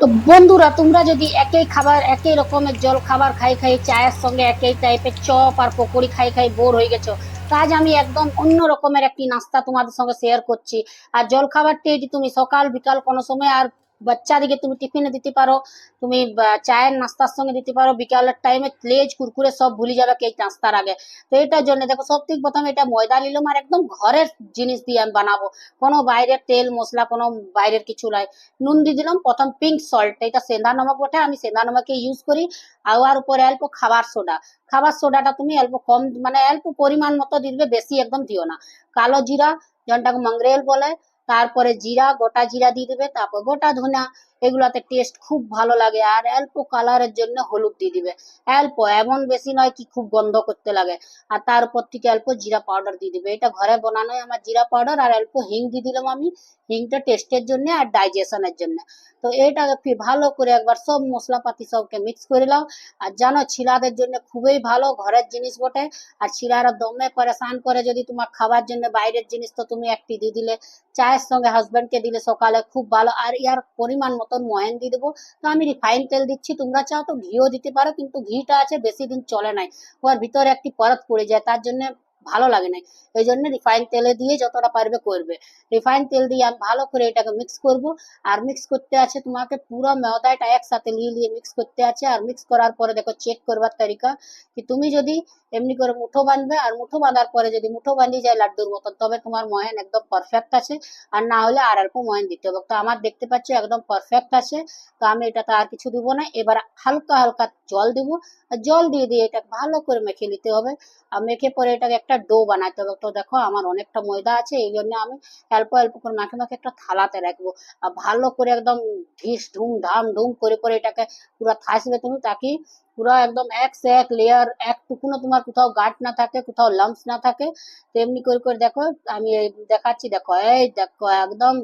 তো বন্ধুরা, তোমরা যদি একই খাবার, একই রকমের জল খাবার খাই খাই, চায়ের সঙ্গে একই টাইপের চপ আর পকোড়ি খাই খাই বোর হয়ে গেছো আজ আমি একদম অন্য রকমের একটি নাস্তা তোমাদের সঙ্গে শেয়ার করছি। আর জল খাবারটি এটি তুমি সকাল, বিকাল কোনো সময় আর বাচ্চাদিকে তুমি টিফিনে দিতে পারো তুমি চায়ের নাস্তার সঙ্গে দিতে পারো বিকালের টাইমে লেজ কুরকুরে সব ভুলে যাবে এই নাস্তার আগে তো এটার জন্য দেখো সব থেকে প্রথমে এটা ময়দা নিলাম আর একদম ঘরের জিনিস দিয়ে আমি বানাবো কোনো বাইরের তেল মশলা কোনো বাইরের কিছু নাই নুন দিয়ে দিলাম প্রথম পিঙ্ক সল্ট এটা সেন্দা নমক বটে আমি সেন্দা নমকে ইউজ করি আর উপরে অল্প খাবার সোডা খাবার সোডাটা তুমি অল্প কম মানে অল্প পরিমাণ মতো দিবে বেশি একদম দিও না কালো জিরা যেটাকে মংরেল বলে তারপরে জিরা গোটা জিরা দিয়ে দেবে তারপর গোটা ধনা এগুলাতে টেস্ট খুব ভালো লাগে আর অল্প কালারের জন্য হলুদ দিয়ে দিবে। অল্প, এমন বেশি নয় কি খুব গন্ধ করতে লাগে। আর তার উপর থেকে অল্প জিরা পাউডার দিয়ে দিবে। এটা ঘরে বানানোই আমার জিরা পাউডার আর অল্প হিং দিয়ে দিলাম আমি। হিংটা টেস্টের জন্য আর ডাইজেশনের জন্য। তো এটা ভালো করে একবার সব মশলাপাতি সবকে মিক্স করে নাও। আর জানো ছিলাদের জন্য খুবই ভালো, ঘরের জিনিস বটে। আর ছিলারা দমে পরেশান করে যদি তোমার খাবার জন্য বাইরের জিনিস তো তুমি একটি দিয়ে দিলে। চায়ের সঙ্গে হাজবেন্ডকে দিলে সকালে খুব ভালো। আর ইয়ার পরিমাণ মতন ময়ান দিয়ে দেবো। তো আমি রিফাইন তেল দিচ্ছি, তোমরা চাও তো ঘিও দিতে পারো, কিন্তু ঘিটা আছে, বেশি দিন চলে নাই। ওর ভিতরে একটি পরত পড়ে যায়, তার জন্য ভালো লাগে না এই জন্য রিফাইন তেলে দিয়ে যতটা পারবে করবে। রিফাইন তেল দিয়ে আমি ভালো করে এটাকে মিক্স করব। আর মিক্স করতে আছে তোমাকে পুরো ময়দাটা একসাথে নিয়ে নিয়ে মিক্স করতে আছে। আর মিক্স করার পরে দেখো চেক করবার তরিকা কি তুমি যদি এমনি করে মুঠো বাঁধবে আর মুঠো বাঁধার পরে যদি মুঠো বাঁধি যায় লাড্ডুর মতন, তবে তোমার ময়ান একদম পারফেক্ট আছে। আর না হলে আর অল্প ময়ান দিতে হবে। তো আমার দেখতে পাচ্ছ একদম পারফেক্ট আছে। তো আমি এটাতে আর কিছু দিব না। এবার হালকা হালকা জল দিব। আর জল দিয়ে দিয়ে এটা ভালো করে মেখে নিতে হবে। আর মেখে পরে এটাকে একটা ডো বানাতে হবে তো দেখো, আমার অনেকটা ময়দা আছে, এই জন্য আমি অল্প অল্প করে মাখে মাখে একটা থালাতে রাখব। আর ভালো করে একদম ঢিস ঢুম ধাম ধুম করে করে এটাকে পুরো থাসবে তুমি তাকে পুরো একদম এক সে এক লেয়ার এক টুকুনো তোমার কোথাও গাঁট না থাকে, কোথাও লাম্পস না থাকে। তেমনি করে করে দেখো, আমি দেখাচ্ছি, দেখো, এই দেখো, একদম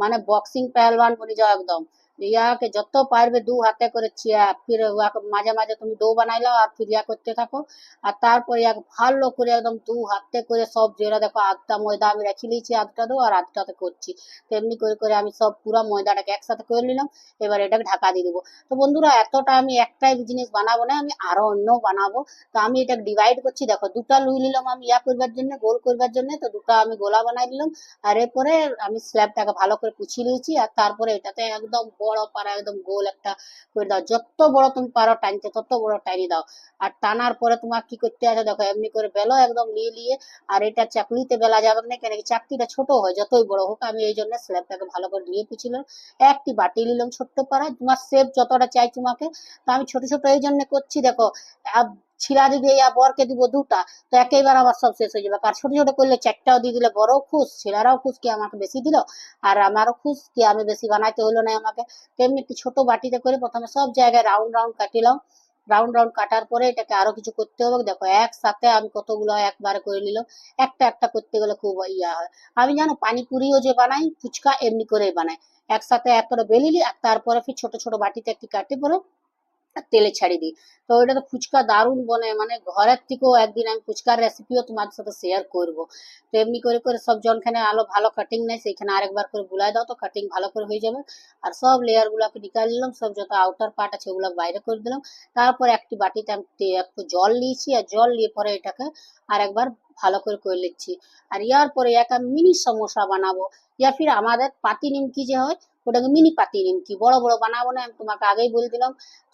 মানে বক্সিং পেহলওয়ান বনে যাও একদম। ইয়াকে যত পারবে দু হাতে করে চিয়া ফির মাঝে মাঝে তুমি ডো বানাইলাও আর ফির ইয়া করতে থাকো। আর তারপরে ইয়াকে ভালো করে একদম দু হাতে করে সব যেটা দেখো আধটা ময়দা আমি রেখে নিয়েছি আধটা দো আর আধটাতে করছি। তেমনি করে করে আমি সব পুরো ময়দাটাকে একসাথে করে নিলাম, এবার এটাকে ঢাকা দিয়ে দেবো। তো বন্ধুরা এতটা আমি একটাই জিনিস বানাবো না, আমি আরও অন্য বানাবো। তো আমি এটা ডিভাইড করছি, দেখো দুটা লুই নিলাম আমি ইয়া করবার জন্য, গোল করবার জন্য, তো দুটো আমি গোলা বানাই নিলাম আর এরপরে আমি স্ল্যাবটাকে ভালো করে পুছিয়ে নিয়েছি, আর তারপরে এটাতে একদম বড় পারা একদম গোল একটা করে দাও। যত বড় তুমি পারো টানতে, তত বড় টানি দাও। আর টানার পরে তোমার কি করতে আছে দেখো, এমনি করে বেলো একদম নিয়ে নিয়ে, আর এটা চাকলিতে বেলা যাবে না কেন কি চাকতিটা ছোট হয়, যতই বড় হোক, আমি এই জন্য স্ল্যাবটাকে ভালো করে নিয়ে পুছিলাম একটি বাটি নিলাম ছোট্ট পাড়া তোমার শেপ যতটা চাই তোমাকে, তো আমি ছোট ছোট এই জন্য করছি। দেখো ছিলা দিবে ইয়া বরকে দিব দুটা, তো একেবার আমার সব শেষ হয়ে যাবে। আর ছোট ছোট করলে চারটাও দিয়ে দিলে বড়ও খুশ, ছেলেরাও খুশ কি আমাকে বেশি দিল? আর আমারও খুশ কি আমি বেশি বানাইতে হলো না আমাকে? তেমনি একটি ছোট বাটিতে করে প্রথমে সব জায়গায় রাউন্ড রাউন্ড কাটিলাম রাউন্ড রাউন্ড কাটার পরে এটাকে আরও কিছু করতে হবে। দেখো একসাথে আমি কতগুলো একবারে করে নিলাম একটা একটা করতে গেলে খুব ইয়া হয়। আমি জানো পানিপুরিও যে বানাই, ফুচকা এমনি করেই বানাই। একসাথে এক করে বেলিলি আর তারপরে ফির ছোট ছোট বাটিতে একটি কাটি পরে আর তেলে ছাড়ি দিই। তো ওইটা তো ফুচকা দারুণ বনে মানে ঘরের থেকেও একদিন আমি ফুচকার রেসিপিও তোমাদের সাথে শেয়ার করব। তো এমনি করে করে সব জনখানে আলো ভালো কাটিং নেই সেইখানে আরেকবার করে বুলাই দাও তো কাটিং ভালো করে হয়ে যাবে। আর সব লেয়ার গুলাকে নিকাল নিলাম, সব যত আউটার পার্ট আছে ওগুলো বাইরে করে দিলাম। তারপর একটি বাটিতে আমি একটু জল নিয়েছি, আর জল নিয়ে পরে এটাকে আর একবার ভালো করে করে নিচ্ছি। আর ইয়ার পরে একটা মিনি সমোসা বানাবো। ইয়া ফির আমাদের পাতি নিমকি যে হয়, ওটাকে মিনি পাতি নিমকি বড় বড় বানাবো না, আমি তোমাকে আগেই বলে দিলাম।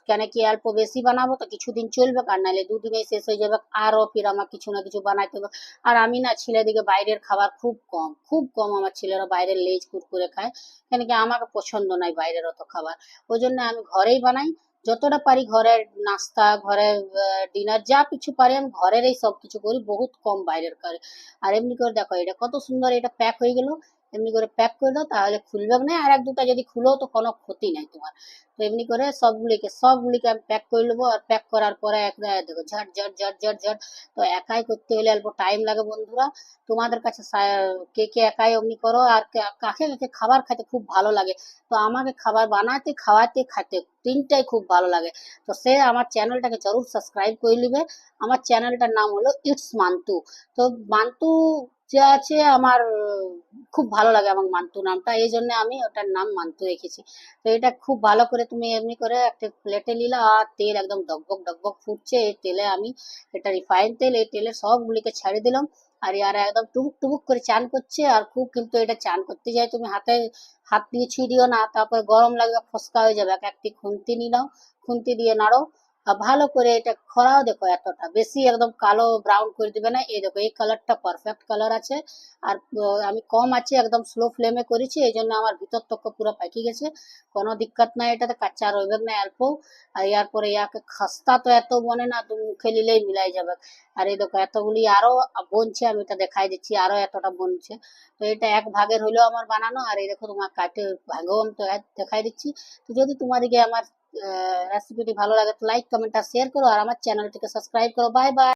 কেন কি অল্প বেশি বানাবো? তো কিছুদিন চলবে, আর নাহলে দুদিনে শেষ হয়ে যাবে। আরও ফির আমার কিছু না কিছু বানাইতে হবে। আর আমি না ছেলেদিকে বাইরের খাবার খুব কম খুব কম আমার ছেলেরা বাইরের লেজ কুরকুরে খায়। কেন কি আমাকে পছন্দ নাই বাইরের অত খাবার। ওই জন্য আমি ঘরেই বানাই। যতটা পারি ঘরের নাস্তা ঘরের ডিনার যা কিছু পারি আমি ঘরের এই সব কিছু করি, বহুত কম বাইরের করে আর এমনি করে দেখো, এটা কত সুন্দর এটা প্যাক হয়ে গেল। এমনি করে প্যাক করে দাও, তাহলে খুলবে না। আর এক দুটা যদি খুলো, তো কোনো ক্ষতি নাই তোমার। তো এমনি করে সবগুলিকে সবগুলিকে আমি প্যাক করে নেব আর প্যাক করার পরে একটা দেখো ঝট ঝট ঝট ঝট ঝট তো একাই করতে হলে অল্প টাইম লাগে বন্ধুরা। তোমাদের কাছে কে কে একাই অমনি করো আর কাকে কাকে খাবার খেতে খুব ভালো লাগে। তো আমাকে খাবার বানাতে খাওয়াতে খাতে তিনটাই খুব ভালো লাগে। তো সে আমার চ্যানেলটাকে জরুর সাবস্ক্রাইব করে নিবে। আমার চ্যানেলটার নাম হলো ইটস মান্তু তো মান্তু যে আছে আমার খুব ভালো লাগে আমার মান্তু নামটা। এই জন্য আমি ওটার নাম মান্তু রেখেছি। তো এটা খুব ভালো করে তুমি এমনি করে একটা প্লেটে নিলা, আর তেল একদম ডকবক ডকবক ফুটছে, এই তেলে আমি এটা রিফাইন তেল, এই তেলে সবগুলিকে ছেড়ে দিলাম। আর ইয়ারা একদম টুবুক টুবুক করে চান করছে, আর খুব কিন্তু এটা চান করতে যায়। তুমি হাতে হাত দিয়ে ছিঁড়িও না, তারপর গরম লাগবে, ফসকা হয়ে যাবে। এক একটি খুন্তি নিয়ে নাও খুন্তি দিয়ে নাড়ো। ভালো করে এটা খরাও দেখো এতটা। বেশি একদম কালো ব্রাউন করে দিবে না। এই দেখো, এই কালারটা পারফেক্ট কালার আছে। আর আমি কম আছে, একদম স্লো ফ্লেমে করেছি, এই জন্য আমার ভিতর তক পুরো পাকি গেছে। কোনো দিক্কত নাই, এটাতে কাঁচা রইবে না অল্প। আর ইয়ার পরে ইয়াকে খাস্তা তো এত বনে না তুমি মুখে নিলেই মিলাই যাবে। আর এই দেখো, এতগুলি আরও বনছে, আমি এটা দেখাই দিচ্ছি, আরও এতটা বনছে। তো এটা এক ভাগের হইলেও আমার বানানো, আর এই দেখো তোমার কাটে ভাগেও আমি তো দেখাই দিচ্ছি। তো যদি তোমাদেরকে আমার রেসিপিটি ভালো লাগে তো লাইক কমেন্ট আর শেয়ার করো, আর আমার চ্যানেলটিকে সাবস্ক্রাইব করো। Bye bye